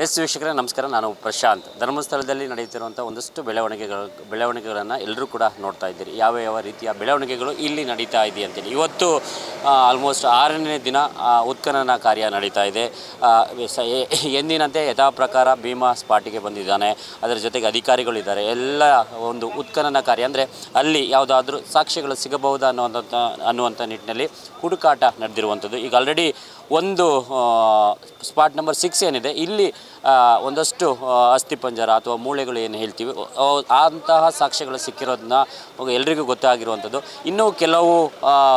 S ವೀಕ್ಷಕರೇ, ನಮಸ್ಕಾರ. ನಾನು ಪ್ರಶಾಂತ್. ಧರ್ಮಸ್ಥಳದಲ್ಲಿ ನಡೆಯುತ್ತಿರುವಂಥ ಒಂದಷ್ಟು ಬೆಳವಣಿಗೆಗಳು, ಬೆಳವಣಿಗೆಗಳನ್ನು ಎಲ್ಲರೂ ಕೂಡ ನೋಡ್ತಾ ಇದ್ದೀರಿ. ಯಾವ ಯಾವ ರೀತಿಯ ಬೆಳವಣಿಗೆಗಳು ಇಲ್ಲಿ ನಡೀತಾ ಇದೆ ಅಂತೇಳಿ. ಇವತ್ತು ಆಲ್ಮೋಸ್ಟ್ ಆರನೇ ದಿನ ಉತ್ಖನನ ಕಾರ್ಯ ನಡೀತಾ ಇದೆ. ಎಂದಿನಂತೆ ಯಥಾ ಪ್ರಕಾರ ಭೀಮಾ ಸ್ಪಾಟಿಗೆ ಬಂದಿದ್ದಾನೆ. ಅದರ ಜೊತೆಗೆ ಅಧಿಕಾರಿಗಳಿದ್ದಾರೆ. ಎಲ್ಲ ಒಂದು ಉತ್ಖನನ ಕಾರ್ಯ ಅಂದರೆ ಅಲ್ಲಿ ಯಾವುದಾದ್ರೂ ಸಾಕ್ಷ್ಯಗಳು ಸಿಗಬಹುದಾ ಅನ್ನುವಂಥ ಅನ್ನುವಂಥ ನಿಟ್ಟಿನಲ್ಲಿ ಹುಡುಕಾಟ ನಡೆದಿರುವಂಥದ್ದು. ಈಗ ಆಲ್ರೆಡಿ ಒಂದು ಸ್ಪಾಟ್ ನಂಬರ್ ಸಿಕ್ಸ್ ಏನಿದೆ, ಇಲ್ಲಿ ಒಂದಷ್ಟು ಅಸ್ಥಿಪಂಜರ ಅಥವಾ ಮೂಳೆಗಳು ಏನು ಹೇಳ್ತೀವಿ ಅಂತಹ ಸಾಕ್ಷ್ಯಗಳು ಸಿಕ್ಕಿರೋದನ್ನ ಎಲ್ರಿಗೂ ಗೊತ್ತಾಗಿರುವಂಥದ್ದು. ಇನ್ನೂ ಕೆಲವು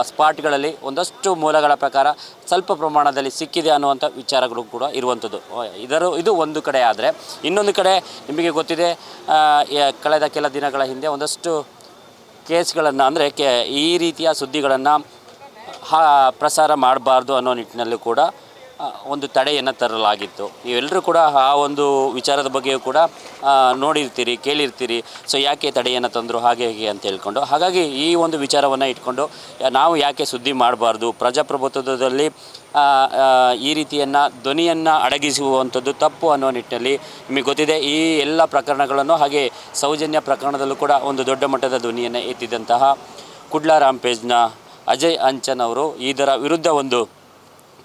ಸ್ಪಾಟ್ಗಳಲ್ಲಿ ಒಂದಷ್ಟು ಮೂಲಗಳ ಪ್ರಕಾರ ಸ್ವಲ್ಪ ಪ್ರಮಾಣದಲ್ಲಿ ಸಿಕ್ಕಿದೆ ಅನ್ನುವಂಥ ವಿಚಾರಗಳು ಕೂಡ ಇರುವಂಥದ್ದು. ಇದರ, ಇದು ಒಂದು ಕಡೆ ಆದರೆ, ಇನ್ನೊಂದು ಕಡೆ ನಿಮಗೆ ಗೊತ್ತಿದೆ ಕಳೆದ ಕೆಲ ದಿನಗಳ ಹಿಂದೆ ಒಂದಷ್ಟು ಕೇಸ್ಗಳನ್ನು, ಅಂದರೆ ಕೆ, ಈ ರೀತಿಯ ಸುದ್ದಿಗಳನ್ನು ಪ್ರಸಾರ ಮಾಡಬಾರ್ದು ಅನ್ನೋ ನಿಟ್ಟಿನಲ್ಲೂ ಕೂಡ ಒಂದು ತಡೆಯನ್ನು ತರಲಾಗಿತ್ತು. ನೀವೆಲ್ಲರೂ ಕೂಡ ಆ ಒಂದು ವಿಚಾರದ ಬಗ್ಗೆಯೂ ಕೂಡ ನೋಡಿರ್ತೀರಿ, ಕೇಳಿರ್ತೀರಿ. ಸೊ ಯಾಕೆ ತಡೆಯನ್ನು ತಂದರು, ಹಾಗೆ ಹೇಗೆ ಅಂತ ಹೇಳ್ಕೊಂಡು. ಹಾಗಾಗಿ ಈ ಒಂದು ವಿಚಾರವನ್ನು ಇಟ್ಕೊಂಡು, ನಾವು ಯಾಕೆ ಸುದ್ದಿ ಮಾಡಬಾರ್ದು? ಪ್ರಜಾಪ್ರಭುತ್ವದಲ್ಲಿ ಈ ರೀತಿಯನ್ನು ಧ್ವನಿಯನ್ನು ಅಡಗಿಸುವಂಥದ್ದು ತಪ್ಪು ಅನ್ನೋ ನಿಟ್ಟಿನಲ್ಲಿ ನಿಮಗೆ ಗೊತ್ತಿದೆ. ಈ ಎಲ್ಲ ಪ್ರಕರಣಗಳನ್ನು, ಹಾಗೆ ಸೌಜನ್ಯ ಪ್ರಕರಣದಲ್ಲೂ ಕೂಡ ಒಂದು ದೊಡ್ಡ ಮಟ್ಟದ ಧ್ವನಿಯನ್ನು ಎತ್ತಿದಂತಹ ಕುಡ್ಲ ರಾಂಪೇಜ್ನ ಅಜಯ್ ಅಂಚನ್ ಅವರು ಇದರ ವಿರುದ್ಧ ಒಂದು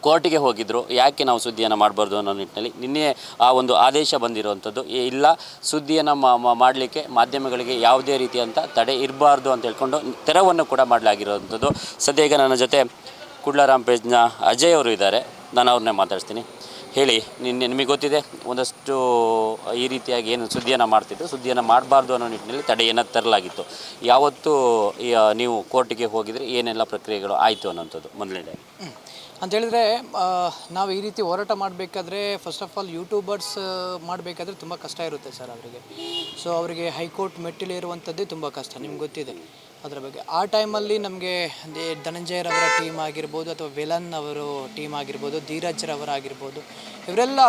ಕೋರ್ಟಿಗೆ ಹೋಗಿದ್ದರು ಯಾಕೆ ನಾವು ಸುದ್ದಿಯನ್ನು ಮಾಡಬಾರ್ದು ಅನ್ನೋ ನಿಟ್ಟಿನಲ್ಲಿ ನಿನ್ನೆ ಆ ಒಂದು ಆದೇಶ ಬಂದಿರುವಂಥದ್ದು. ಇಲ್ಲ, ಸುದ್ದಿಯನ್ನು ಮಾಡಲಿಕ್ಕೆ ಮಾಧ್ಯಮಗಳಿಗೆ ಯಾವುದೇ ರೀತಿಯಂಥ ತಡೆ ಇರಬಾರ್ದು ಅಂತ ಹೇಳ್ಕೊಂಡು ತೆರವನ್ನು ಕೂಡ ಮಾಡಲಾಗಿರುವಂಥದ್ದು. ಸದ್ಯ ಈಗ ನನ್ನ ಜೊತೆ ಕುಡ್ಲರಾಮ್ ಪೇಜ್ನ ಅಜಯ್ ಅವರು ಇದ್ದಾರೆ. ನಾನು ಅವ್ರನ್ನೇ ಮಾತಾಡ್ತೀನಿ ಹೇಳಿ, ನಿನ್ನೆ ನಿಮಗೆ ಗೊತ್ತಿದೆ, ಒಂದಷ್ಟು ಈ ರೀತಿಯಾಗಿ ಏನು ಸುದ್ದಿಯನ್ನು ಮಾಡ್ತಿದ್ರು. ಸುದ್ದಿಯನ್ನು ಮಾಡಬಾರ್ದು ಅನ್ನೋ ನಿಟ್ಟಿನಲ್ಲಿ ತಡೆಯನ್ನು ತರಲಾಗಿತ್ತು. ಯಾವತ್ತು ನೀವು ಕೋರ್ಟಿಗೆ ಹೋಗಿದರೆ ಏನೆಲ್ಲ ಪ್ರಕ್ರಿಯೆಗಳು ಆಯಿತು ಅನ್ನೋಂಥದ್ದು ಮೊದಲನೇದಾಗಿ. ಅಂತ ಹೇಳಿದ್ರೆ ನಾವು ಈ ರೀತಿ ಹೋರಾಟ ಮಾಡಬೇಕಾದ್ರೆ ಫಸ್ಟ್ ಆಫ್ ಆಲ್ ಯೂಟ್ಯೂಬರ್ಸ್ ಮಾಡಬೇಕಾದ್ರೆ ತುಂಬ ಕಷ್ಟ ಇರುತ್ತೆ ಸರ್ ಅವರಿಗೆ. ಸೊ ಅವರಿಗೆ ಹೈಕೋರ್ಟ್ ಮೆಟ್ಟಿಲೇರುವಂಥದ್ದೇ ತುಂಬ ಕಷ್ಟ, ನಿಮ್ಗೆ ಗೊತ್ತಿದೆ. ಅದರ ಬಗ್ಗೆ. ಆ ಟೈಮಲ್ಲಿ ನಮಗೆ ಧನಂಜಯರವರ ಟೀಮ್ ಆಗಿರ್ಬೋದು ಅಥವಾ ವಿಲನ್ ಅವರು ಟೀಮ್ ಆಗಿರ್ಬೋದು, ಧೀರಜ್ ರವರಾಗಿರ್ಬೋದು ಇವರೆಲ್ಲ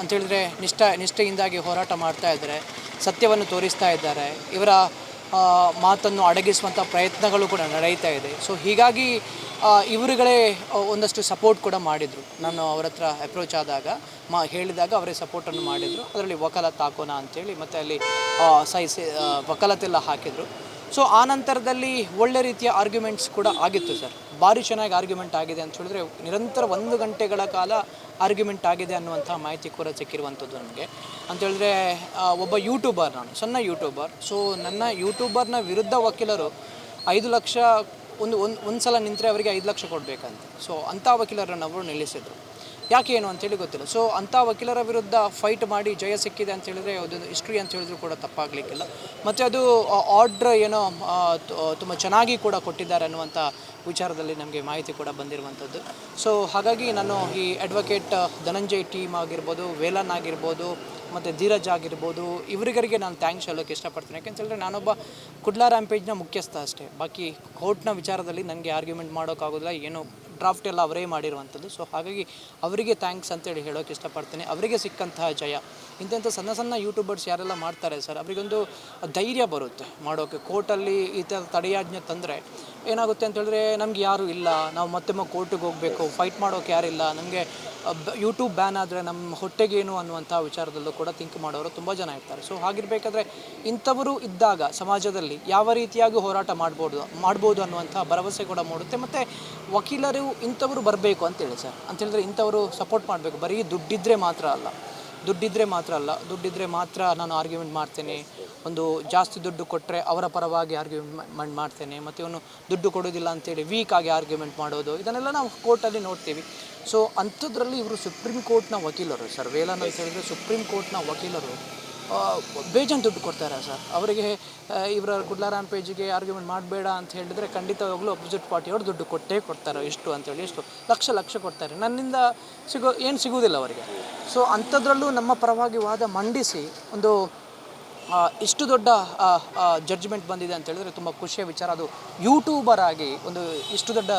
ಅಂತೇಳಿದರೆ ನಿಷ್ಠ, ನಿಷ್ಠೆಯಿಂದಾಗಿ ಹೋರಾಟ ಮಾಡ್ತಾ ಇದ್ದಾರೆ, ಸತ್ಯವನ್ನು ತೋರಿಸ್ತಾ ಇದ್ದಾರೆ. ಇವರ ಮಾತನ್ನು ಅಡಗಿಸುವಂಥ ಪ್ರಯತ್ನಗಳು ಕೂಡ ನಡೆಯುತ್ತಾ ಇದೆ. ಸೊ ಹೀಗಾಗಿ ಇವರುಗಳೇ ಒಂದಷ್ಟು ಸಪೋರ್ಟ್ ಕೂಡ ಮಾಡಿದರು. ನಾನು ಅವ್ರ ಹತ್ರ ಅಪ್ರೋಚ್ ಆದಾಗ, ಮಾ, ಹೇಳಿದಾಗ ಅವರೇ ಸಪೋರ್ಟನ್ನು ಮಾಡಿದರು. ಅದರಲ್ಲಿ ವಕಾಲತ್ ಹಾಕೋಣ ಅಂಥೇಳಿ ಮತ್ತು ಅಲ್ಲಿ ಸೈಸ್ ವಕಾಲತ್ತೆಲ್ಲ ಹಾಕಿದರು. ಸೊ ಆ ನಂತರದಲ್ಲಿ ಒಳ್ಳೆ ರೀತಿಯ ಆರ್ಗ್ಯುಮೆಂಟ್ಸ್ ಕೂಡ ಆಗಿತ್ತು ಸರ್ ಭಾರಿ ಚೆನ್ನಾಗಿ ಆರ್ಗ್ಯುಮೆಂಟ್ ಆಗಿದೆ ಅಂತ ಹೇಳಿದ್ರೆ ನಿರಂತರ ಒಂದು ಗಂಟೆಗಳ ಕಾಲ ಆರ್ಗ್ಯುಮೆಂಟ್ ಆಗಿದೆ ಅನ್ನುವಂಥ ಮಾಹಿತಿ ಕೂಡ ಸಿಕ್ಕಿರುವಂಥದ್ದು ನನಗೆ ಅಂತೇಳಿದ್ರೆ ಒಬ್ಬ ಯೂಟ್ಯೂಬರ್ ನಾನು, ಸಣ್ಣ ಯೂಟ್ಯೂಬರ್ ಸೊ ನನ್ನ ಯೂಟ್ಯೂಬರ್ನ ವಿರುದ್ಧ ವಕೀಲರು ಐದು ಲಕ್ಷ, ಒಂದು ಒಂದು ಒಂದು ಸಲ ನಿಂತರೆ ಅವರಿಗೆ ಐದು ಲಕ್ಷ ಕೊಡಬೇಕಂತ. ಸೊ ಅಂಥ ವಕೀಲರನ್ನು ಅವರು ನಿಲ್ಲಿಸಿದರು. ಯಾಕೆ ಏನು ಅಂತೇಳಿ ಗೊತ್ತಿಲ್ಲ. ಸೊ ಅಂಥ ವಕೀಲರ ವಿರುದ್ಧ ಫೈಟ್ ಮಾಡಿ ಜಯ ಸಿಕ್ಕಿದೆ ಅಂತ ಹೇಳಿದ್ರೆ ಅದೊಂದು ಹಿಸ್ಟ್ರಿ ಅಂತ ಹೇಳಿದ್ರು ಕೂಡ ತಪ್ಪಾಗಲಿಕ್ಕಿಲ್ಲ. ಮತ್ತು ಅದು ಆರ್ಡ್ರ್ ಏನೋ ತುಂಬ ಚೆನ್ನಾಗಿ ಕೂಡ ಕೊಟ್ಟಿದ್ದಾರೆ ಅನ್ನುವಂಥ ವಿಚಾರದಲ್ಲಿ ನಮಗೆ ಮಾಹಿತಿ ಕೂಡ ಬಂದಿರುವಂಥದ್ದು. ಸೊ ಹಾಗಾಗಿ ನಾನು ಈ ಅಡ್ವೊಕೇಟ್ ಧನಂಜಯ್ ಟೀಮ್ ಆಗಿರ್ಬೋದು, ವೇಲನ್ ಆಗಿರ್ಬೋದು, ಮತ್ತು ಧೀರಜ್ ಆಗಿರ್ಬೋದು, ಇವರಿಗರಿಗೆ ನಾನು ಥ್ಯಾಂಕ್ಸ್ ಹೇಳೋಕ್ಕೆ ಇಷ್ಟಪಡ್ತೀನಿ. ಯಾಕೆಂತ ಹೇಳಿದ್ರೆ ನಾನೊಬ್ಬ ಕುಡ್ಲಾ ರ್ಯಾಂಪೇಜ್ನ ಮುಖ್ಯಸ್ಥ ಅಷ್ಟೇ. ಬಾಕಿ ಕೋರ್ಟ್ನ ವಿಚಾರದಲ್ಲಿ ನನಗೆ ಆರ್ಗ್ಯುಮೆಂಟ್ ಮಾಡೋಕ್ಕಾಗೋದಿಲ್ಲ, ಏನು ಡ್ರಾಫ್ಟ್ ಎಲ್ಲ ಅವರೇ ಮಾಡಿರುವಂಥದ್ದು. ಸೊ ಹಾಗಾಗಿ ಅವರಿಗೆ ಥ್ಯಾಂಕ್ಸ್ ಅಂತೇಳಿ ಹೇಳೋಕೆ ಇಷ್ಟಪಡ್ತೀನಿ. ಅವರಿಗೆ ಸಿಕ್ಕಂತಹ ಜಯ. ಇಂಥ ಸಣ್ಣ ಸಣ್ಣ ಯೂಟ್ಯೂಬರ್ಸ್ ಯಾರೆಲ್ಲ ಮಾಡ್ತಾರೆ ಸರ್, ಅವರಿಗೊಂದು ಧೈರ್ಯ ಬರುತ್ತೆ. ಮಾಡೋಕ್ಕೆ ಕೋರ್ಟಲ್ಲಿ ಈ ಥರ ತಡೆಯಾಜ್ಞೆ ತಂದರೆ ಏನಾಗುತ್ತೆ ಅಂತ ಹೇಳಿದ್ರೆ, ನಮ್ಗೆ ಯಾರು ಇಲ್ಲ. ನಾವು ಮತ್ತೆ ಕೋರ್ಟಿಗೆ ಹೋಗಬೇಕು. ಫೈಟ್ ಮಾಡೋಕೆ ಯಾರಿಲ್ಲ ನಮಗೆ ಯೂಟ್ಯೂಬ್ ಬ್ಯಾನ್ ಆದರೆ ನಮ್ಮ ಹೊಟ್ಟೆಗೇನು ಅನ್ನುವಂಥ ವಿಚಾರದಲ್ಲೂ ಕೂಡ ಥಿಂಕ್ ಮಾಡೋರು ತುಂಬ ಜನ ಇರ್ತಾರೆ. ಸೊ ಹಾಗಿರಬೇಕಾದ್ರೆ ಇಂಥವರು ಇದ್ದಾಗ ಸಮಾಜದಲ್ಲಿ ಯಾವ ರೀತಿಯಾಗಿ ಹೋರಾಟ ಮಾಡ್ಬೋದು ಮಾಡ್ಬೋದು ಅನ್ನುವಂಥ ಭರವಸೆ ಕೂಡ ಮೂಡುತ್ತೆ. ಮತ್ತು ವಕೀಲರು ಇಂಥವರು ಬರಬೇಕು ಅಂತೇಳಿ ಸರ್. ಅಂತೇಳಿದ್ರೆ ಇಂಥವರು ಸಪೋರ್ಟ್ ಮಾಡಬೇಕು. ಬರೀ ದುಡ್ಡಿದ್ದರೆ ಮಾತ್ರ ಅಲ್ಲ. ದುಡ್ಡಿದ್ರೆ ಮಾತ್ರ ಅಲ್ಲ, ದುಡ್ಡಿದ್ರೆ ಮಾತ್ರ ನಾನು ಆರ್ಗ್ಯುಮೆಂಟ್ ಮಾಡ್ತೇನೆ. ಒಂದು ಜಾಸ್ತಿ ದುಡ್ಡು ಕೊಟ್ಟರೆ ಅವರ ಪರವಾಗಿ ಆರ್ಗ್ಯುಮೆಂಟ್ ಮಾಡ್ತೇನೆ. ಮತ್ತು ಇವನು ದುಡ್ಡು ಕೊಡೋದಿಲ್ಲ ಅಂತೇಳಿ ವೀಕ್ ಆಗಿ ಆರ್ಗ್ಯುಮೆಂಟ್ ಮಾಡೋದು, ಇದನ್ನೆಲ್ಲ ನಾವು ಕೋರ್ಟಲ್ಲಿ ನೋಡ್ತೀವಿ. ಸೊ ಅಂಥದ್ರಲ್ಲಿ ಇವರು ಸುಪ್ರೀಂ ಕೋರ್ಟ್ನ ವಕೀಲರು, ಸರ್. ವೇಲನ್ ಅಂತ ಹೇಳಿದ್ರೆ ಸುಪ್ರೀಂ ಕೋರ್ಟ್ನ ವಕೀಲರು ಬೇಜಾನ್ ದುಡ್ಡು ಕೊಡ್ತಾರೆ ಸರ್? ಅವರಿಗೆ ಇವರ ಗುಡ್ಲಾರಾಮ್ ಪೇಜಿಗೆ ಆರ್ಗ್ಯುಮೆಂಟ್ ಮಾಡಬೇಡ ಅಂತ ಹೇಳಿದರೆ ಖಂಡಿತವಾಗ್ಲೂ ಅಪೋಸಿಟ್ ಪಾರ್ಟಿಯವರು ದುಡ್ಡು ಕೊಟ್ಟೇ ಕೊಡ್ತಾರೆ ಎಷ್ಟು ಅಂತೇಳಿ ಎಷ್ಟು ಲಕ್ಷ ಲಕ್ಷ ಕೊಡ್ತಾರೆ. ನನ್ನಿಂದ ಸಿಗೋ, ಏನು ಸಿಗುವುದಿಲ್ಲ ಅವರಿಗೆ. ಸೊ ಅಂಥದ್ರಲ್ಲೂ ನಮ್ಮ ಪರವಾಗಿ ವಾದ ಮಂಡಿಸಿ ಒಂದು ಇಷ್ಟು ದೊಡ್ಡ ಜಡ್ಜ್ಮೆಂಟ್ ಬಂದಿದೆ ಅಂತ ಹೇಳಿದ್ರೆ ತುಂಬ ಖುಷಿಯ ವಿಚಾರ. ಅದು ಯೂಟ್ಯೂಬರ್ ಆಗಿ ಒಂದು ಇಷ್ಟು ದೊಡ್ಡ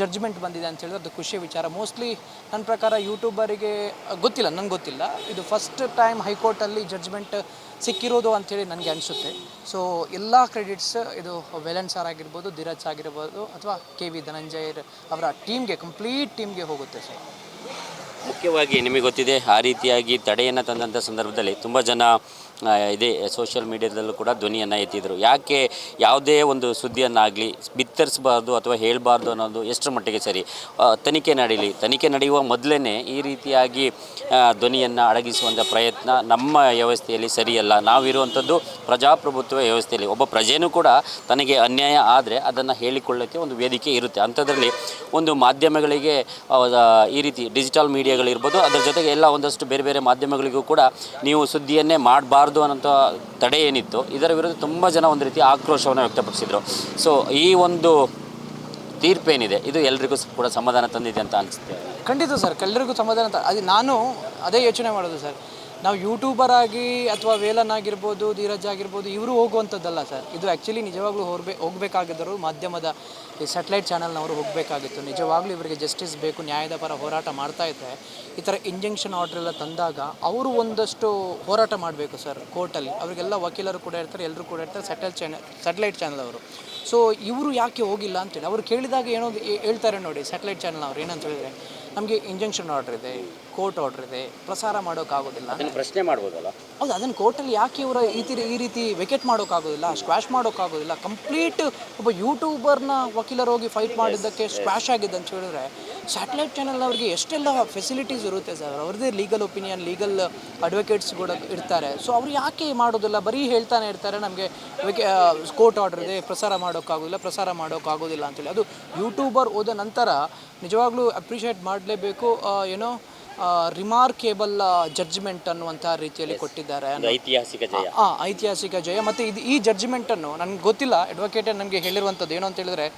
ಜಡ್ಜ್ಮೆಂಟ್ ಬಂದಿದೆ ಅಂತ ಹೇಳಿದ್ರೆ ಅದು ಖುಷಿಯ ವಿಚಾರ. ಮೋಸ್ಟ್ಲಿ ನನ್ನ ಪ್ರಕಾರ ಯೂಟ್ಯೂಬರಿಗೆ ಗೊತ್ತಿಲ್ಲ, ನನಗೆ ಗೊತ್ತಿಲ್ಲ. ಇದು ಫಸ್ಟ್ ಟೈಮ್ ಹೈಕೋರ್ಟಲ್ಲಿ ಜಡ್ಜ್ಮೆಂಟ್ ಸಿಕ್ಕಿರೋದು ಅಂಥೇಳಿ ನನಗೆ ಅನಿಸುತ್ತೆ. ಸೊ ಎಲ್ಲ ಕ್ರೆಡಿಟ್ಸ್ ಇದು ವೆಲನ್ ಸರ್ ಆಗಿರ್ಬೋದು ಧೀರಜ್ ಆಗಿರ್ಬೋದು, ಅಥವಾ ಕೆ ವಿ ಧನಂಜಯ್ ಅವರ ಟೀಮ್ಗೆ ಕಂಪ್ಲೀಟ್ ಟೀಮ್ಗೆ ಹೋಗುತ್ತೆ ಸರ್ ಮುಖ್ಯವಾಗಿ ನಿಮಗೆ ಗೊತ್ತಿದೆ, ಆ ರೀತಿಯಾಗಿ ತಡೆಯನ್ನು ತಂದಂಥ ಸಂದರ್ಭದಲ್ಲಿ ತುಂಬ ಜನ ಇದೇ ಸೋಷಿಯಲ್ ಮೀಡಿಯಾದಲ್ಲೂ ಕೂಡ ಧ್ವನಿಯನ್ನು ಎತ್ತಿದ್ರು. ಯಾಕೆ ಯಾವುದೇ ಒಂದು ಸುದ್ದಿಯನ್ನಾಗಲಿ ಬಿತ್ತರಿಸಬಾರ್ದು ಅಥವಾ ಹೇಳಬಾರ್ದು ಅನ್ನೋದು ಎಷ್ಟರ ಮಟ್ಟಿಗೆ ಸರಿ? ತನಿಖೆ ನಡೀಲಿ. ತನಿಖೆ ನಡೆಯುವ ಮೊದಲೇ ಈ ರೀತಿಯಾಗಿ ಧ್ವನಿಯನ್ನು ಅಡಗಿಸುವಂಥ ಪ್ರಯತ್ನ ನಮ್ಮ ವ್ಯವಸ್ಥೆಯಲ್ಲಿ ಸರಿಯಲ್ಲ. ನಾವಿರುವಂಥದ್ದು ಪ್ರಜಾಪ್ರಭುತ್ವ ವ್ಯವಸ್ಥೆಯಲ್ಲಿ. ಒಬ್ಬ ಪ್ರಜೆಯೂ ಕೂಡ ತನಗೆ ಅನ್ಯಾಯ ಆದರೆ ಅದನ್ನು ಹೇಳಿಕೊಳ್ಳೋಕ್ಕೆ ಒಂದು ವೇದಿಕೆ ಇರುತ್ತೆ. ಅಂಥದ್ರಲ್ಲಿ ಒಂದು ಮಾಧ್ಯಮಗಳಿಗೆ ಈ ರೀತಿ ಡಿಜಿಟಲ್ ಮೀಡಿಯಾಗಳಿರ್ಬೋದು ಅದರ ಜೊತೆಗೆ ಎಲ್ಲ ಒಂದಷ್ಟು ಬೇರೆ ಬೇರೆ ಮಾಧ್ಯಮಗಳಿಗೂ ಕೂಡ ನೀವು ಸುದ್ದಿಯನ್ನೇ ಮಾಡಬಾರ್ದು ಅನ್ನೋಂಥ ತಡೆ ಏನಿತ್ತು, ಇದರ ವಿರುದ್ಧ ತುಂಬ ಜನ ಒಂದು ರೀತಿ ಆಕ್ರೋಶವನ್ನು ವ್ಯಕ್ತಪಡಿಸಿದರು. ಸೊ ಈ ಒಂದು ತೀರ್ಪೇನಿದೆ ಇದು ಎಲ್ರಿಗೂ ಕೂಡ ಸಮಾಧಾನ ತಂದಿದೆ ಅಂತ ಅನಿಸುತ್ತೆ. ಖಂಡಿತ ಸರ್, ಎಲ್ಲರಿಗೂ ಸಮಾಧಾನ ತ- ಅದು, ನಾನು ಅದೇ ಯೋಚನೆ ಮಾಡೋದು ಸರ್. ನಾವು ಯೂಟ್ಯೂಬರ್ ಆಗಿ ಅಥವಾ ವೇಲನ್ ಆಗಿರ್ಬೋದು, ಧೀರಜ್ ಆಗಿರ್ಬೋದು, ಇವರು ಹೋಗುವಂಥದ್ದಲ್ಲ ಸರ್ ಇದು ಆ್ಯಕ್ಚುಲಿ ನಿಜವಾಗ್ಲೂ ಹೋಗ್ಬೇ ಹೋಗಬೇಕಾಗಿದ್ದರು ಮಾಧ್ಯಮದ ಈ ಸ್ಯಾಟಲೈಟ್ ಚಾನಲ್ನವರು ಹೋಗಬೇಕಾಗಿತ್ತು. ನಿಜವಾಗ್ಲೂ ಇವರಿಗೆ ಜಸ್ಟಿಸ್ ಬೇಕು, ನ್ಯಾಯದ ಪರ ಹೋರಾಟ ಮಾಡ್ತಾ ಇದ್ದರೆ ಈ ಥರ ಇಂಜೆಕ್ಷನ್ ಆರ್ಡರ್ ಎಲ್ಲ ತಂದಾಗ ಅವರು ಒಂದಷ್ಟು ಹೋರಾಟ ಮಾಡಬೇಕು ಸರ್ ಕೋರ್ಟಲ್ಲಿ ಅವರಿಗೆಲ್ಲ ವಕೀಲರು ಕೂಡ ಇರ್ತಾರೆ ಎಲ್ಲರೂ ಕೂಡ ಇರ್ತಾರೆ ಸ್ಯಾಟಲ್ ಚಾನಲ್ ಸ್ಯಾಟಲೈಟ್ ಚಾನಲ್ ಅವರು ಸೊ ಇವರು ಯಾಕೆ ಹೋಗಿಲ್ಲ ಅಂತೇಳಿ, ಅವರು ಕೇಳಿದಾಗ ಏನೋ ಹೇಳ್ತಾರೆ ನೋಡಿ ಸ್ಯಾಟಲೈಟ್ ಚಾನಲ್ ಅವ್ರು ಏನಂತ ಹೇಳಿದ್ರೆ. ನಮಗೆ ಇಂಜೆಕ್ಷನ್ ಆರ್ಡರ್ ಇದೆ ಕೋರ್ಟ್ ಆರ್ಡರ್ ಇದೆ ಪ್ರಸಾರ ಮಾಡೋಕ್ಕಾಗೋದಿಲ್ಲ. ಅದನ್ನು ಪ್ರಶ್ನೆ ಮಾಡ್ಬೋದಲ್ಲ? ಹೌದು ಅದನ್ನು ಕೋರ್ಟಲ್ಲಿ ಯಾಕೆ ಇವರ ಈ ತಿ ಈ ರೀತಿ ವೆಕೆಟ್ ಮಾಡೋಕ್ಕಾಗೋದಿಲ್ಲ ಸ್ಕ್ವಾಶ್ ಮಾಡೋಕ್ಕಾಗೋದಿಲ್ಲ? ಕಂಪ್ಲೀಟ್ ಒಬ್ಬ ಯೂಟ್ಯೂಬರ್ನ ವಕೀಲರು ಹೋಗಿ ಫೈಟ್ ಮಾಡಿದ್ದಕ್ಕೆ ಸ್ಕ್ವಾಶ್ ಆಗಿದೆ ಅಂತ ಹೇಳಿದ್ರೆ ಸ್ಯಾಟಲೈಟ್ ಚಾನಲ್ನವ್ರಿಗೆ ಎಷ್ಟೆಲ್ಲ ಫೆಸಿಲಿಟೀಸ್ ಇರುತ್ತೆ ಸರ್ ಅವ್ರದ್ದೇ ಲೀಗಲ್ ಒಪಿನಿಯನ್ ಲೀಗಲ್ ಅಡ್ವೊಕೇಟ್ಸ್ ಕೂಡ ಇರ್ತಾರೆ. ಸೊ ಅವ್ರು ಯಾಕೆ ಮಾಡೋದಿಲ್ಲ? ಬರೀ ಹೇಳ್ತಾನೆ ಇರ್ತಾರೆ ನಮಗೆ ಕೋರ್ಟ್ ಆರ್ಡರ್ ಇದೆ ಪ್ರಸಾರ ಮಾಡೋಕ್ಕಾಗೋದಿಲ್ಲ ಪ್ರಸಾರ ಮಾಡೋಕ್ಕಾಗೋದಿಲ್ಲ ಅಂತೇಳಿ. ಅದು ಯೂಟ್ಯೂಬರ್ ಹೋದ ನಂತರ ನಿಜವಾಗ್ಲೂ ಅಪ್ರಿಷಿಯೇಟ್ ಮಾಡಲೇಬೇಕು ಏನೋ ರಿಮಾರ್ಕೇಬಲ್ ಜಡ್ಜ್ಮೆಂಟ್ ಅನ್ನುವಂತಹ ರೀತಿಯಲ್ಲಿ ಕೊಟ್ಟಿದ್ದಾರೆ. ಐತಿಹಾಸಿಕ ಜಯ. ಆ ಐತಿಹಾಸಿಕ ಜಯ. ಮತ್ತೆ ಇದು ಈ ಜಡ್ಜ್ಮೆಂಟನ್ನು ನನಗೆ ಗೊತ್ತಿಲ್ಲ ಅಡ್ವೊಕೇಟ್ ನಮಗೆ ಹೇಳಿರುವಂಥದ್ದು ಏನು ಅಂತ ಹೇಳಿದ್ರೆ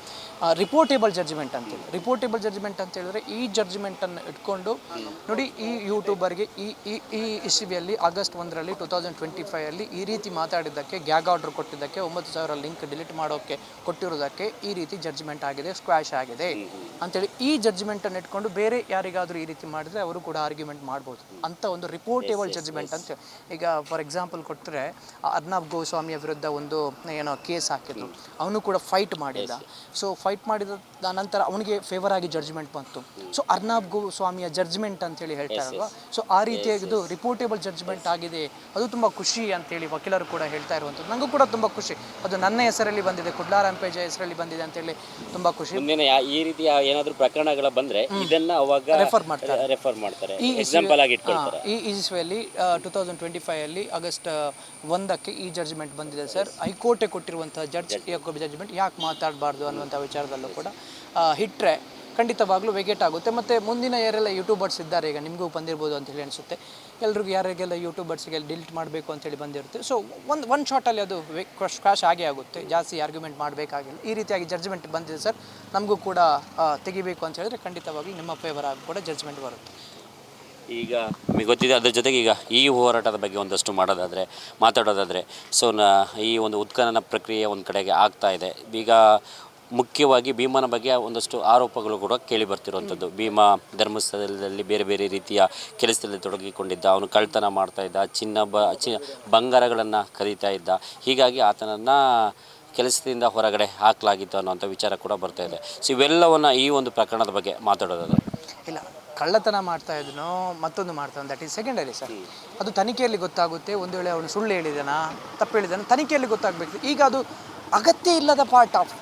ರಿಪೋರ್ಟೇಬಲ್ ಜಡ್ಜ್ಮೆಂಟ್ ಅಂತೇಳಿ ರಿಪೋರ್ಟೇಬಲ್ ಜಡ್ಜ್ಮೆಂಟ್ ಅಂತ ಹೇಳಿದ್ರೆ ಈ ಜಡ್ಜ್ಮೆಂಟನ್ನು ಇಟ್ಕೊಂಡು ನೋಡಿ ಈ ಯೂಟ್ಯೂಬರ್ಗೆ ಈ ಈ ಈ ಇಸ್ವಿಯಲ್ಲಿ ಆಗಸ್ಟ್ ಒಂದರಲ್ಲಿ ಟೂ ತೌಸಂಡ್ ಟ್ವೆಂಟಿ ಫೈವಲ್ಲಿ ಈ ರೀತಿ ಮಾತಾಡಿದ್ದಕ್ಕೆ ಗ್ಯಾಗ್ ಆರ್ಡರ್ ಕೊಟ್ಟಿದ್ದಕ್ಕೆ ಒಂಬತ್ತು ಸಾವಿರ ಲಿಂಕ್ ಡಿಲೀಟ್ ಮಾಡೋಕ್ಕೆ ಕೊಟ್ಟಿರೋದಕ್ಕೆ ಈ ರೀತಿ ಜಡ್ಜ್ಮೆಂಟ್ ಆಗಿದೆ ಸ್ಕ್ವಾಶ್ ಆಗಿದೆ. ಅಂತೇಳಿ ಈ ಜಡ್ಜ್ಮೆಂಟನ್ನು ಇಟ್ಕೊಂಡು ಬೇರೆ ಯಾರಿಗಾದರೂ ಈ ರೀತಿ ಮಾಡಿದ್ರೆ ಅವರು ಕೂಡ ಆರ್ಗ್ಯುಮೆಂಟ್ ಮಾಡ್ಬೋದು. ಅಂತ ಒಂದು ರಿಪೋರ್ಟೇಬಲ್ ಜಡ್ಜ್ಮೆಂಟ್ ಅಂತ ಈಗ ಫಾರ್ ಎಕ್ಸಾಂಪಲ್ ಕೊಟ್ಟರೆ ಅರ್ನಾಬ್ ಗೋಸ್ವಾಮಿಯ ವಿರುದ್ಧ ಒಂದು ಏನೋ ಕೇಸ್ ಹಾಕಿದ್ರು. ಅವನು ಕೂಡ ಫೈಟ್ ಮಾಡಿದ. ಸೊ ಫೈಟ್ ಮಾಡಿದ ನಂತರ ಅವನಿಗೆ ಫೇವರ್ ಆಗಿ ಜಡ್ಜ್ಮೆಂಟ್ ಬಂತು. ಸೊ ಅರ್ನಾಬ್ ಗೋಸ್ವಾಮಿಯ ಜಡ್ಜ್ಮೆಂಟ್ ಅಂತೇಳಿ ಹೇಳ್ತಾರಲ್ವಾ ಸೊ ಆ ರೀತಿಯಾಗಿದ್ದು ರಿಪೋರ್ಟೇಬಲ್ ಜಡ್ಜ್ಮೆಂಟ್ ಆಗಿದೆ. ಅದು ತುಂಬ ಖುಷಿ ಅಂತೇಳಿ ವಕೀಲರು ಕೂಡ ಹೇಳ್ತಾ ಇರುವಂಥದ್ದು. ನನಗೂ ಕೂಡ ತುಂಬ ಖುಷಿ. ಅದು ನನ್ನ ಹೆಸರಲ್ಲಿ ಬಂದಿದೆ ಕುಡ್ಲಾರಾಂಪೇಜ ಹೆಸರಲ್ಲಿ ಬಂದಿದೆ ಅಂತೇಳಿ ತುಂಬ ಖುಷಿ. ಈ ರೀತಿಯ ಏನಾದರೂ ಪ್ರಕರಣಗಳ ಬಂದರೆ ಇದನ್ನು ಅವಾಗ ರೆಫರ್ ಮಾಡ್ತಾರೆ. ರೆಫರ್ ಮಾಡ್ತಾರೆ. ಈ ಎಕ್ಸಾಂಪಲ್ ಆಗಿ ಇಟ್ಕೊಳ್ತಾರೆ. ಈ ಇಸ್ವಿಯಲ್ಲಿ ಟೂ ತೌಸಂಡ್ ಟ್ವೆಂಟಿ ಫೈವಲ್ಲಿ ಆಗಸ್ಟ್ ಒಂದಕ್ಕೆ ಈ ಜಡ್ಜ್ಮೆಂಟ್ ಬಂದಿದೆ ಸರ್ ಹೈಕೋರ್ಟೆ ಕೊಟ್ಟಿರುವಂಥ ಜಡ್ಜ್ ಜಡ್ಜ್ಮೆಂಟ್ ಯಾಕೆ ಮಾತಾಡಬಾರ್ದು ಅನ್ನುವಂಥ ವಿಚಾರದಲ್ಲೂ ಕೂಡ ಹಿಟ್ಟರೆ ಖಂಡಿತವಾಗ್ಲೂ ವೆಗೆಟ್ ಆಗುತ್ತೆ. ಮತ್ತೆ ಮುಂದಿನ ಯಾರೆಲ್ಲ ಯೂಟ್ಯೂಬರ್ಸ್ ಇದ್ದಾರೆ ಈಗ ನಿಮಗೂ ಬಂದಿರ್ಬೋದು ಅಂತ ಹೇಳಿ ಅನಿಸುತ್ತೆ. ಎಲ್ರಿಗೂ ಯಾರಿಗೆಲ್ಲ ಯೂಟ್ಯೂಬರ್ಸ್ಗೆ ಡಿಲೀಟ್ ಮಾಡಬೇಕು ಅಂತೇಳಿ ಬಂದಿರುತ್ತೆ. ಸೊ ಒಂದು ಒನ್ ಶಾರ್ಟಲ್ಲಿ ಅದು ಕ್ರಾಶ್ ಆಗೇ ಆಗುತ್ತೆ. ಜಾಸ್ತಿ ಆರ್ಗ್ಯುಮೆಂಟ್ ಮಾಡಬೇಕಾಗಿಲ್ಲ. ಈ ರೀತಿಯಾಗಿ ಜಡ್ಜ್ಮೆಂಟ್ ಬಂದಿದೆ ಸರ್ ನಮಗೂ ಕೂಡ ತೆಗಿಬೇಕು ಅಂತ ಹೇಳಿದ್ರೆ ಖಂಡಿತವಾಗ್ಲೂ ನಿಮ್ಮ ಫೇವರ್ ಆಗಿ ಕೂಡ ಜಡ್ಜ್ಮೆಂಟ್ ಬರುತ್ತೆ. ಈಗ ನಿಮಗೆ ಗೊತ್ತಿದೆ, ಅದ್ರ ಜೊತೆಗೆ ಈಗ ಈ ಹೋರಾಟದ ಬಗ್ಗೆ ಒಂದಷ್ಟು ಮಾಡೋದಾದರೆ, ಮಾತಾಡೋದಾದರೆ ಸೊ ನ, ಈ ಒಂದು ಉತ್ಖನನ ಪ್ರಕ್ರಿಯೆ ಒಂದು ಕಡೆಗೆ ಆಗ್ತಾ ಇದೆ. ಈಗ ಮುಖ್ಯವಾಗಿ ಭೀಮನ ಬಗ್ಗೆ ಒಂದಷ್ಟು ಆರೋಪಗಳು ಕೂಡ ಕೇಳಿ ಬರ್ತಿರುವಂಥದ್ದು. ಭೀಮ ಧರ್ಮಸ್ಥಳದಲ್ಲಿ ಬೇರೆ ಬೇರೆ ರೀತಿಯ ಕೆಲಸದಲ್ಲಿ ತೊಡಗಿಕೊಂಡಿದ್ದ, ಅವನು ಕಳ್ತನ ಮಾಡ್ತಾ ಇದ್ದ, ಚಿನ್ನ ಬ ಚಿ ಬಂಗಾರಗಳನ್ನು ಕರೀತಾ ಇದ್ದ. ಹೀಗಾಗಿ ಆತನನ್ನು ಕೆಲಸದಿಂದ ಹೊರಗಡೆ ಹಾಕಲಾಗಿತ್ತು ಅನ್ನೋಂಥ ವಿಚಾರ ಕೂಡ ಬರ್ತಾ ಇದೆ. ಸೊ ಇವೆಲ್ಲವನ್ನು ಈ ಒಂದು ಪ್ರಕರಣದ ಬಗ್ಗೆ ಮಾತಾಡೋದಾದರೆ. ಇಲ್ಲ ಕಳ್ಳತನ ಮಾಡ್ತಾ ಇದ್ನೋ ಮತ್ತೊಂದು ಮಾಡ್ತಾನೆ. ದಟ್ ಈಸ್ ಸೆಕೆಂಡರಿ ಸರ್ ಅದು ತನಿಖೆಯಲ್ಲಿ ಗೊತ್ತಾಗುತ್ತೆ. ಒಂದು ವೇಳೆ ಅವನು ಸುಳ್ಳು ಹೇಳಿದಾನ ತಪ್ಪು ಹೇಳಿದಾನ ತನಿಖೆಯಲ್ಲಿ ಗೊತ್ತಾಗಬೇಕು. ಈಗ ಅದು ಅಗತ್ಯ ಇಲ್ಲದ ಪಾರ್ಟ್ ಆಫ್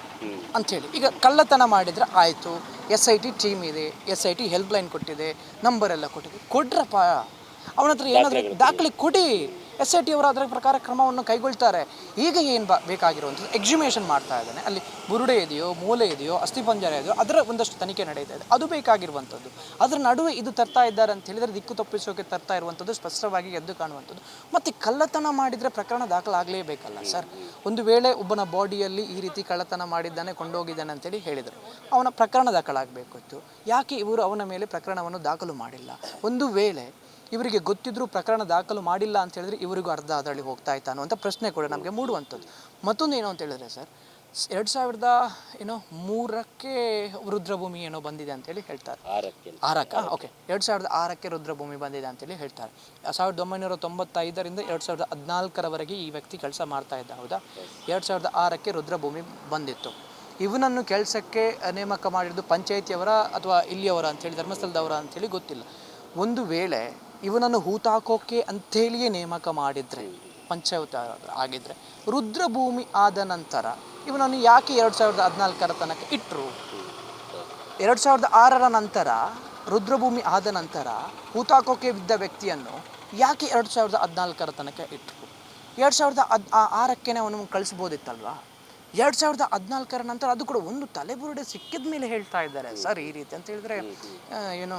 ಅಂಥೇಳಿ ಈಗ ಕಳ್ಳತನ ಮಾಡಿದರೆ ಆಯಿತು. ಎಸ್ ಐ ಟಿ ಟೀಮ್ ಇದೆ. ಎಸ್ ಐ ಟಿ ಹೆಲ್ಪ್ಲೈನ್ ಕೊಟ್ಟಿದೆ. ನಂಬರ್ ಎಲ್ಲ ಕೊಟ್ಟಿದೆ. ಕೊಡ್ರಪ್ಪ. ಅವನ ಹತ್ರ ಏನಾದರೂ ದಾಖಲೆ ಕೊಡಿ. ಎಸ್ ಐ ಟಿ ಅವರು ಅದರ ಪ್ರಕಾರ ಕ್ರಮವನ್ನು ಕೈಗೊಳ್ತಾರೆ. ಈಗ ಏನು ಬ ಬೇಕಾಗಿರುವಂಥದ್ದು? ಎಕ್ಸಿಮೇಷನ್ ಮಾಡ್ತಾ ಇದ್ದಾನೆ. ಅಲ್ಲಿ ಬುರುಡೆ ಇದೆಯೋ, ಮೂಲೆ ಇದೆಯೋ, ಅಸ್ಥಿಪಂಜರ ಇದೆಯೋ, ಅದರ ಒಂದಷ್ಟು ತನಿಖೆ ನಡೀತಾ ಇದೆ. ಅದು ಬೇಕಾಗಿರುವಂಥದ್ದು. ಅದರ ನಡುವೆ ಇದು ತರ್ತಾ ಇದ್ದಾರೆ ಅಂತ ಹೇಳಿದರೆ ದಿಕ್ಕು ತಪ್ಪಿಸೋಕೆ ತರ್ತಾ ಇರುವಂಥದ್ದು ಸ್ಪಷ್ಟವಾಗಿ ಎದ್ದು ಕಾಣುವಂಥದ್ದು. ಮತ್ತು ಕಳ್ಳತನ ಮಾಡಿದರೆ ಪ್ರಕರಣ ದಾಖಲಾಗಲೇಬೇಕಲ್ಲ ಸರ್. ಒಂದು ವೇಳೆ ಒಬ್ಬನ ಬಾಡಿಯಲ್ಲಿ ಈ ರೀತಿ ಕಳ್ಳತನ ಮಾಡಿದ್ದಾನೆ, ಕೊಂಡೋಗಿದ್ದಾನೆ ಅಂತೇಳಿ ಹೇಳಿದರು. ಅವನ ಪ್ರಕರಣ ದಾಖಲಾಗಬೇಕಿತ್ತು. ಯಾಕೆ ಇವರು ಅವನ ಮೇಲೆ ಪ್ರಕರಣವನ್ನು ದಾಖಲು ಮಾಡಿಲ್ಲ? ಒಂದು ವೇಳೆ ಇವರಿಗೆ ಗೊತ್ತಿದ್ರೂ ಪ್ರಕರಣ ದಾಖಲು ಮಾಡಿಲ್ಲ ಅಂತ ಹೇಳಿದ್ರೆ ಇವರಿಗೂ ಅರ್ಧ ಅದರಲ್ಲಿ ಹೋಗ್ತಾ ಇತ್ತು ಅನ್ನುವಂಥ ಪ್ರಶ್ನೆ ಕೂಡ ನಮಗೆ ಮೂಡುವಂಥದ್ದು. ಮತ್ತೊಂದು ಏನು ಅಂತ ಹೇಳಿದ್ರೆ ಸರ್ ಎರಡು ಸಾವಿರದ ಏನೋ ಮೂರಕ್ಕೆ ರುದ್ರಭೂಮಿ ಏನೋ ಬಂದಿದೆ ಅಂತೇಳಿ ಹೇಳ್ತಾರೆ. ಆರಕ್ಕೆ. ಓಕೆ ಎರಡು ಸಾವಿರದ ಆರಕ್ಕೆ ರುದ್ರಭೂಮಿ ಬಂದಿದೆ ಅಂತೇಳಿ ಹೇಳ್ತಾರೆ. ಸಾವಿರದ ಒಂಬೈನೂರ ತೊಂಬತ್ತೈದರಿಂದ ಎರಡು ಸಾವಿರದ ಹದಿನಾಲ್ಕರವರೆಗೆ ಈ ವ್ಯಕ್ತಿ ಕೆಲಸ ಮಾಡ್ತಾ ಇದ್ದ ಹೌದಾ? ಎರಡು ಸಾವಿರದ ಆರಕ್ಕೆ ರುದ್ರಭೂಮಿ ಬಂದಿತ್ತು. ಇವನನ್ನು ಕೆಲಸಕ್ಕೆ ನೇಮಕ ಮಾಡಿದ್ದು ಪಂಚಾಯಿತಿಯವರ ಅಥವಾ ಇಲ್ಲಿಯವರ ಅಂತೇಳಿ ಧರ್ಮಸ್ಥಳದವರ ಅಂತೇಳಿ ಗೊತ್ತಿಲ್ಲ. ಒಂದು ವೇಳೆ ಇವನನ್ನು ಹೂತಾಕೋಕೆ ಅಂಥೇಳಿಯೇ ನೇಮಕ ಮಾಡಿದರೆ, ಪಂಚಾಯತ್ ಆಗಿದ್ರೆ, ರುದ್ರಭೂಮಿ ಆದ ನಂತರ ಇವನನ್ನು ಯಾಕೆ ಎರಡು ಸಾವಿರದ ಹದಿನಾಲ್ಕರ ತನಕ ಇಟ್ಟರು ಎರಡು ಸಾವಿರದ ಆರರ ನಂತರ, ರುದ್ರಭೂಮಿ ಆದ ನಂತರ ಹೂತಾಕೋಕೆ ಬಿದ್ದ ವ್ಯಕ್ತಿಯನ್ನು ಯಾಕೆ ಎರಡು ಸಾವಿರದ ಹದಿನಾಲ್ಕರ ತನಕ ಇಟ್ಟರು ಎರಡು ಸಾವಿರದ ಹದ್ ಆರಕ್ಕೆ ಅವನು ಕಳಿಸ್ಬೋದಿತ್ತಲ್ವಾ? ಎರಡು ಸಾವಿರದ ಹದಿನಾಲ್ಕರ ನಂತರ ಅದು ಕೂಡ ಒಂದು ತಲೆಬುರುಡೆ ಸಿಕ್ಕಿದ ಮೇಲೆ ಹೇಳ್ತಾ ಇದ್ದಾರೆ. ಸರ್ ಈ ರೀತಿ ಅಂತ ಹೇಳಿದ್ರೆ ಏನು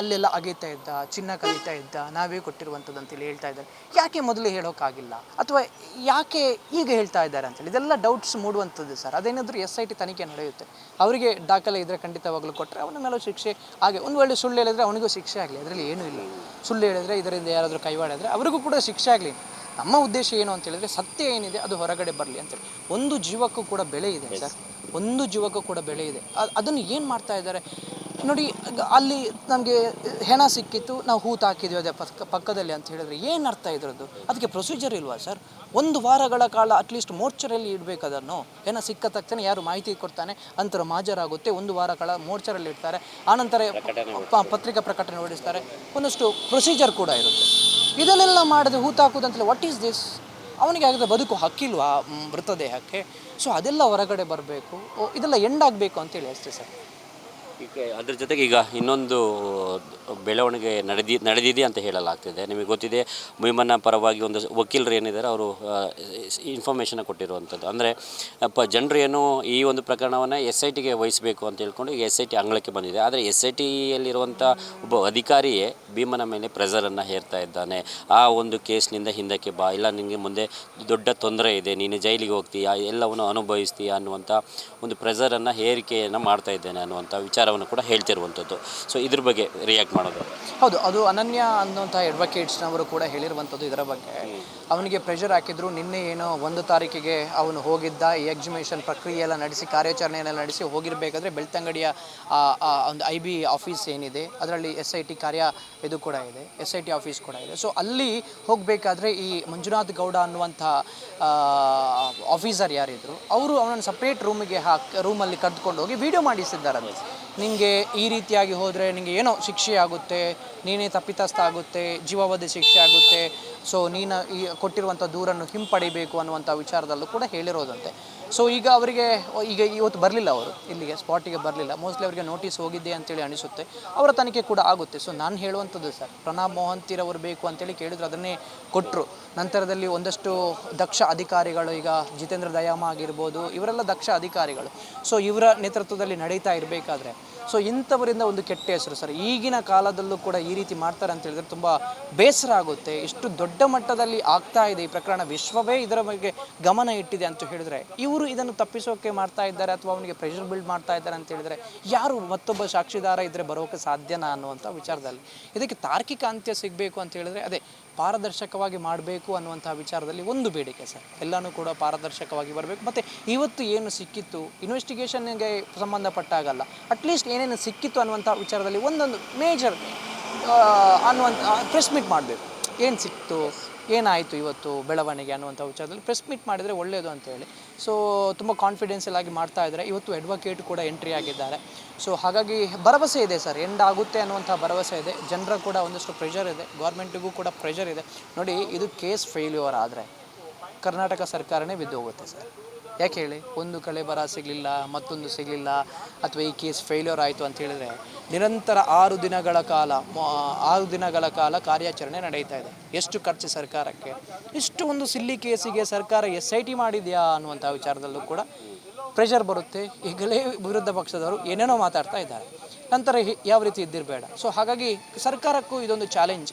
ಅಲ್ಲೆಲ್ಲ ಅಗೀತಾ ಇದ್ದ ಚಿನ್ನ ಕಲಿತಾ ಇದ್ದ ನಾವೇ ಕೊಟ್ಟಿರುವಂಥದ್ದು ಅಂತೇಳಿ ಹೇಳ್ತಾ ಇದ್ದಾರೆ. ಯಾಕೆ ಮೊದಲು ಹೇಳೋಕ್ಕಾಗಿಲ್ಲ ಅಥವಾ ಯಾಕೆ ಈಗ ಹೇಳ್ತಾ ಇದ್ದಾರೆ ಅಂತೇಳಿ ಇದೆಲ್ಲ ಡೌಟ್ಸ್ ಮೂಡುವಂಥದ್ದು ಸರ್. ಅದೇನಾದರೂ ಎಸ್ ಐ ಟಿ ತನಿಖೆ ನಡೆಯುತ್ತೆ. ಅವರಿಗೆ ದಾಖಲೆ ಇದ್ದರೆ ಖಂಡಿತವಾಗ್ಲೂ ಕೊಟ್ಟರೆ ಅವನ ಮೇಲೂ ಶಿಕ್ಷೆ ಹಾಗೆ ಒಂದು ವೇಳೆ ಸುಳ್ಳು ಹೇಳಿದ್ರೆ ಅವನಿಗೂ ಶಿಕ್ಷೆ ಆಗಲಿ ಅದರಲ್ಲಿ ಏನೂ ಇಲ್ಲ. ಸುಳ್ಳು ಹೇಳಿದ್ರೆ ಇದರಿಂದ ಯಾರಾದರೂ ಕೈವಾಡಿದ್ರೆ ಅವರಿಗೂ ಕೂಡ ಶಿಕ್ಷೆ ಆಗಲಿ. ನಮ್ಮ ಉದ್ದೇಶ ಏನು ಅಂತ ಹೇಳಿದ್ರೆ ಸತ್ಯ ಏನಿದೆ ಅದು ಹೊರಗಡೆ ಬರಲಿ ಅಂತೇಳಿ ಒಂದು ಜೀವಕ್ಕೂ ಕೂಡ ಬೆಳೆ ಇದೆ ಸರ್. ಒಂದು ಜೀವಕ್ಕೂ ಕೂಡ ಬೆಳೆ ಇದೆ. ಅದನ್ನು ಏನು ಮಾಡ್ತಾ ಇದ್ದಾರೆ? ನೋಡಿ ಅಲ್ಲಿ ನಮಗೆ ಹೆಣ ಸಿಕ್ಕಿತ್ತು ನಾವು ಹೂತು ಹಾಕಿದ್ವಿ ಅದೇ ಪಕ್ಕ ಪಕ್ಕದಲ್ಲಿ ಅಂತ ಹೇಳಿದ್ರೆ ಏನು ಅರ್ಥ ಇದ್ರದ್ದು? ಅದಕ್ಕೆ ಪ್ರೊಸೀಜರ್ ಇಲ್ವಾ ಸರ್? ಒಂದು ವಾರಗಳ ಕಾಲ ಅಟ್ಲೀಸ್ಟ್ ಮೋರ್ಚರಲ್ಲಿ ಇಡಬೇಕು ಅದನ್ನು. ಹೆಣ ಸಿಕ್ಕ ತಕ್ಷಣ ಯಾರು ಮಾಹಿತಿ ಕೊಡ್ತಾನೆ ಅಂತರ ಮಾಜರಾಗುತ್ತೆ ಒಂದು ವಾರ ಕಾಲ ಮೋರ್ಚರಲ್ಲಿ ಇಡ್ತಾರೆ. ಆನಂತರ ಪತ್ರಿಕಾ ಪ್ರಕಟಣೆ ಹೊರಡಿಸ್ತಾರೆ. ಒಂದಷ್ಟು ಪ್ರೊಸೀಜರ್ ಕೂಡ ಇರುತ್ತೆ. ಇದನ್ನೆಲ್ಲ ಮಾಡದೆ ಹೂತಾಕುದಂತಲೇ ವಾಟ್ ಈಸ್ ದಿಸ್ ಅವನಿಗೆ ಆಗಿದ್ರೆ ಬದುಕು ಹಕ್ಕಿಲ್ವಾ? ಮ್, ಮೃತದೇಹಕ್ಕೆ. ಸೊ ಅದೆಲ್ಲ ಹೊರಗಡೆ ಬರಬೇಕು. ಇದೆಲ್ಲ ಎಂಡ್ ಆಗಬೇಕು ಅಂತೇಳಿ ಅಷ್ಟೇ ಸರ್. ಈಗ ಅದ್ರ ಜೊತೆಗೆ ಈಗ ಇನ್ನೊಂದು ಬೆಳವಣಿಗೆ ನಡೆದಿ, ನಡೆದಿದೆ ಅಂತ ಹೇಳಲಾಗ್ತಿದೆ. ನಿಮಗೆ ಗೊತ್ತಿದೆ ಭೀಮನ ಪರವಾಗಿ ಒಂದು ವಕೀಲರು ಏನಿದ್ದಾರೆ, ಅವರು ಇನ್ಫಾರ್ಮೇಷನ್ ಕೊಟ್ಟಿರುವಂಥದ್ದು. ಅಂದರೆ ಪ ಜನರು ಏನು ಈ ಒಂದು ಪ್ರಕರಣವನ್ನು ಎಸ್ ಐ ಟಿಗೆ ವಹಿಸಬೇಕು ಅಂತ ಹೇಳ್ಕೊಂಡು ಈಗ ಎಸ್ ಐ ಟಿ ಅಂಗಳಕ್ಕೆ ಬಂದಿದೆ. ಆದರೆ ಎಸ್ ಐ ಟಿಯಲ್ಲಿರುವಂಥ ಒಬ್ಬ ಅಧಿಕಾರಿಯೇ ಭೀಮನ ಮೇಲೆ ಪ್ರೆಸರನ್ನು ಹೇರ್ತಾ ಇದ್ದಾನೆ. ಆ ಒಂದು ಕೇಸ್ನಿಂದ ಹಿಂದಕ್ಕೆ ಬಾ. ಇಲ್ಲ ನಿಮಗೆ ಮುಂದೆ ದೊಡ್ಡ ತೊಂದರೆ ಇದೆ, ನೀನು ಜೈಲಿಗೆ ಹೋಗ್ತೀಯಾ, ಎಲ್ಲವನ್ನು ಅನುಭವಿಸ್ತೀಯಾ ಅನ್ನುವಂಥ ಒಂದು ಪ್ರೆಸರನ್ನು ಹೇರಿಕೆಯನ್ನು ಮಾಡ್ತಾ ಇದ್ದೇನೆ ಅನ್ನುವಂಥ ವಿಚಾರವನ್ನು ಕೂಡ ಹೇಳ್ತಿರುವಂಥದ್ದು. ಸೊ ಇದ್ರ ಬಗ್ಗೆ ರಿಯಾಕ್ಟ್ ಮಾಡೋದು. ಹೌದು ಅದು ಅನನ್ಯ ಅನ್ನುವಂಥ ಅಡ್ವೊಕೇಟ್ಸ್ನವರು ಕೂಡ ಹೇಳಿರುವಂಥದ್ದು ಇದರ ಬಗ್ಗೆ. ಅವನಿಗೆ ಪ್ರೆಷರ್ ಹಾಕಿದ್ರು ನಿನ್ನೆ ಏನೋ ಒಂದು ತಾರೀಕಿಗೆ ಅವನು ಹೋಗಿದ್ದ ಈ ಎಕ್ಸಿಬಿಷನ್ ಪ್ರಕ್ರಿಯೆ ಎಲ್ಲ ನಡೆಸಿ ಕಾರ್ಯಾಚರಣೆಯನ್ನು ನಡೆಸಿ ಹೋಗಿರಬೇಕಾದ್ರೆ ಬೆಳ್ತಂಗಡಿಯ ಒಂದು ಐ ಬಿ ಆಫೀಸ್ ಏನಿದೆ ಅದರಲ್ಲಿ ಎಸ್ ಐ ಟಿ ಕಾರ್ಯ ಇದು ಕೂಡ ಇದೆ ಎಸ್ ಐ ಟಿ ಆಫೀಸ್ ಕೂಡ ಇದೆ. ಸೊ ಅಲ್ಲಿ ಹೋಗಬೇಕಾದ್ರೆ ಈ ಮಂಜುನಾಥ್ ಗೌಡ ಅನ್ನುವಂಥ ಆಫೀಸರ್ ಯಾರಿದ್ರು ಅವರು ಅವನನ್ನು ಸಪ್ರೇಟ್ ರೂಮಿಗೆ ಹಾಕಿ ರೂಮಲ್ಲಿ ಕರೆದುಕೊಂಡು ಹೋಗಿ ವಿಡಿಯೋ ಮಾಡಿಸಿದ್ದಾರಂತೆ. ನಿಮಗೆ ಈ ರೀತಿಯಾಗಿ ಹೋದರೆ ನಿಮಗೆ ಏನೋ ಶಿಕ್ಷೆ ಆಗುತ್ತೆ, ನೀನೇ ತಪ್ಪಿತಸ್ಥ ಆಗುತ್ತೆ, ಜೀವಾವಧಿ ಶಿಕ್ಷೆ ಆಗುತ್ತೆ. ಸೊ ನೀನು ಈ ಕೊಟ್ಟಿರುವಂಥ ದೂರನ್ನು ಹಿಂಪಡಿಬೇಕು ಅನ್ನುವಂಥ ವಿಚಾರದಲ್ಲೂ ಕೂಡ ಹೇಳಿರೋದಂತೆ. ಸೊ ಈಗ ಅವರಿಗೆ ಈಗ ಇವತ್ತು ಬರಲಿಲ್ಲ ಅವರು, ಇಲ್ಲಿಗೆ ಸ್ಪಾಟಿಗೆ ಬರಲಿಲ್ಲ. ಮೋಸ್ಟ್ಲಿ ಅವರಿಗೆ ನೋಟಿಸ್ ಹೋಗಿದ್ದೆ ಅಂತೇಳಿ ಅನಿಸುತ್ತೆ. ಅವರ ತನಿಖೆ ಕೂಡ ಆಗುತ್ತೆ. ಸೊ ನಾನು ಹೇಳುವಂಥದ್ದು ಸರ್ ಪ್ರಣಬ್ ಮೋಹಂತಿರವರು ಬೇಕು ಅಂತೇಳಿ ಕೇಳಿದ್ರು, ಅದನ್ನೇ ಕೊಟ್ಟರು ನಂತರದಲ್ಲಿ ಒಂದಷ್ಟು ದಕ್ಷ ಅಧಿಕಾರಿಗಳು, ಈಗ ಜಿತೇಂದ್ರ ದಯಾಮ ಆಗಿರ್ಬೋದು, ಇವರೆಲ್ಲ ದಕ್ಷ ಅಧಿಕಾರಿಗಳು. ಸೊ ಇವರ ನೇತೃತ್ವದಲ್ಲಿ ನಡೀತಾ ಇರಬೇಕಾದ್ರೆ ಸೊ ಇಂಥವರಿಂದ ಒಂದು ಕೆಟ್ಟ ಹೆಸರು. ಸರ್, ಈಗಿನ ಕಾಲದಲ್ಲೂ ಕೂಡ ಈ ರೀತಿ ಮಾಡ್ತಾರೆ ಅಂತ ಹೇಳಿದ್ರೆ ತುಂಬ ಬೇಸರ ಆಗುತ್ತೆ. ಇಷ್ಟು ದೊಡ್ಡ ಮಟ್ಟದಲ್ಲಿ ಆಗ್ತಾ ಇದೆ ಈ ಪ್ರಕರಣ, ವಿಶ್ವವೇ ಇದರ ಬಗ್ಗೆ ಗಮನ ಇಟ್ಟಿದೆ ಅಂತ ಹೇಳಿದ್ರೆ, ಇವರು ಇದನ್ನು ತಪ್ಪಿಸೋಕೆ ಮಾಡ್ತಾ ಇದ್ದಾರೆ ಅಥವಾ ಅವನಿಗೆ ಪ್ರೆಷರ್ ಬಿಲ್ಡ್ ಮಾಡ್ತಾ ಇದ್ದಾರೆ ಅಂತ ಹೇಳಿದ್ರೆ, ಯಾರು ಮತ್ತೊಬ್ಬ ಸಾಕ್ಷಿದಾರ ಇದ್ರೆ ಬರೋಕೆ ಸಾಧ್ಯನಾ ಅನ್ನುವಂಥ ವಿಚಾರದಲ್ಲಿ. ಇದಕ್ಕೆ ತಾರ್ಕಿಕ ಅಂತ್ಯ ಸಿಗಬೇಕು ಅಂತ ಹೇಳಿದ್ರೆ, ಅದೇ ಪಾರದರ್ಶಕವಾಗಿ ಮಾಡಬೇಕು ಅನ್ನುವಂಥ ವಿಚಾರದಲ್ಲಿ ಒಂದು ಬೇಡಿಕೆ ಸರ್. ಎಲ್ಲನೂ ಕೂಡ ಪಾರದರ್ಶಕವಾಗಿ ಬರಬೇಕು. ಮತ್ತು ಇವತ್ತು ಏನು ಸಿಕ್ಕಿತ್ತು? ಇನ್ವೆಸ್ಟಿಗೇಷನ್ಗೆ ಸಂಬಂಧಪಟ್ಟಾಗಲ್ಲ. ಅಟ್ಲೀಸ್ಟ್ ಏನೇನು ಸಿಕ್ಕಿತ್ತು ಅನ್ನುವಂಥ ವಿಚಾರದಲ್ಲಿ ಒಂದೊಂದು ಮೇಜರ್ ಅನ್ನುವಂಥ ಪ್ರೆಸ್ ಮಾಡಬೇಕು. ಏನು ಸಿಕ್ತು ಏನಾಯಿತು ಇವತ್ತು ಬೆಳವಣಿಗೆ ಅನ್ನುವಂಥ ವಿಚಾರದಲ್ಲಿ ಪ್ರೆಸ್ ಮೀಟ್ ಮಾಡಿದರೆ ಒಳ್ಳೆಯದು ಅಂತೇಳಿ. ಸೊ ತುಂಬ ಕಾನ್ಫಿಡೆನ್ಸಿಯಲ್ ಆಗಿ ಮಾಡ್ತಾ ಇದ್ದಾರೆ. ಇವತ್ತು ಅಡ್ವೊಕೇಟ್ ಕೂಡ ಎಂಟ್ರಿ ಆಗಿದ್ದಾರೆ. ಸೊ ಹಾಗಾಗಿ ಭರವಸೆ ಇದೆ ಸರ್. ಎಂಡ್ ಆಗುತ್ತೆ ಅನ್ನುವಂಥ ಭರವಸೆ ಇದೆ. ಜನರ ಕೂಡ ಒಂದಷ್ಟು ಪ್ರೆಷರ್ ಇದೆ. ಗೌರ್ಮೆಂಟಿಗೂ ಕೂಡ ಪ್ರೆಷರ್ ಇದೆ. ನೋಡಿ, ಇದು ಕೇಸ್ ಫೇಲ್ಯೂರ್ ಆದರೆ ಕರ್ನಾಟಕ ಸರ್ಕಾರನೇ ಬಿದ್ದು ಹೋಗುತ್ತೆ ಸರ್. ಯಾಕೆ ಹೇಳಿ? ಒಂದು ಕಳೆ ಬರ ಸಿಗಲಿಲ್ಲ, ಮತ್ತೊಂದು ಸಿಗಲಿಲ್ಲ, ಅಥವಾ ಈ ಕೇಸ್ ಫೇಲ್ಯೂರ್ ಆಯಿತು ಅಂತ ಹೇಳಿದ್ರೆ ನಿರಂತರ ಆರು ದಿನಗಳ ಕಾಲ ಆರು ದಿನಗಳ ಕಾಲ ಕಾರ್ಯಾಚರಣೆ ನಡೀತಾ ಇದೆ. ಎಷ್ಟು ಖರ್ಚು ಸರ್ಕಾರಕ್ಕೆ? ಇಷ್ಟು ಒಂದು ಸಿಲ್ಲಿ ಕೇಸಿಗೆ ಸರ್ಕಾರ ಎಸ್ ಐ ಟಿ ಮಾಡಿದೆಯಾ ಅನ್ನುವಂಥ ವಿಚಾರದಲ್ಲೂ ಕೂಡ ಪ್ರೆಷರ್ ಬರುತ್ತೆ. ಈಗಲೇ ವಿರುದ್ಧ ಪಕ್ಷದವರು ಏನೇನೋ ಮಾತಾಡ್ತಾ ಇದ್ದಾರೆ. ನಂತರ ಯಾವ ರೀತಿ ಇದ್ದಿರಬೇಡ. ಸೊ ಹಾಗಾಗಿ ಸರ್ಕಾರಕ್ಕೂ ಇದೊಂದು ಚಾಲೆಂಜ್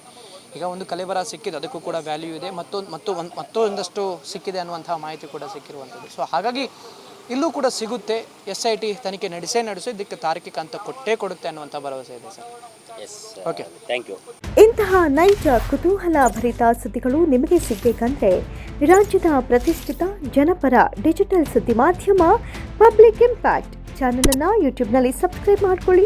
ಈಗ ಒಂದು ಕಲೆಬರ ಸಿಕ್ಕಿದೆ ಅದಕ್ಕೂ ಕೂಡ ವ್ಯಾಲ್ಯೂ ಇದೆ. ಮತ್ತೊಂದು ಮತ್ತು ಒಂದು ಮತ್ತೊಂದಷ್ಟು ಸಿಕ್ಕಿದೆ ಅನ್ನುವಂಥ ಮಾಹಿತಿ ಕೂಡ ಸಿಕ್ಕಿರುವಂಥದ್ದು. ಸೊ ಹಾಗಾಗಿ ಇಲ್ಲೂ ಕೂಡ ಸಿಗುತ್ತೆ. ಎಸ್ ಐ ಟಿ ತನಿಖೆ ನಡೆಸೇ ನಡೆಸೋ ಇದಕ್ಕೆ ತಾರ್ಕಿಕ ಅಂತ ಕೊಟ್ಟೇ ಕೊಡುತ್ತೆ ಅನ್ನುವಂಥ ಭರವಸೆ ಇದೆ sir. Yes okay thank you ಇಂತಹ ನೈಜ ಕುತೂಹಲ ಭರಿತ ಸುದ್ದಿಗಳು ನಿಮಗೆ ಸಿಗಬೇಕಂದ್ರೆ ರಾಜ್ಯದ ಪ್ರತಿಷ್ಠಿತ ಜನಪರ ಡಿಜಿಟಲ್ ಸುದ್ದಿ ಮಾಧ್ಯಮ ಪಬ್ಲಿಕ್ ಇಂಪ್ಯಾಕ್ಟ್ ಚಾನಲನ್ನು ಯೂಟ್ಯೂಬ್ನಲ್ಲಿ ಸಬ್ಸ್ಕ್ರೈಬ್ ಮಾಡ್ಕೊಳ್ಳಿ.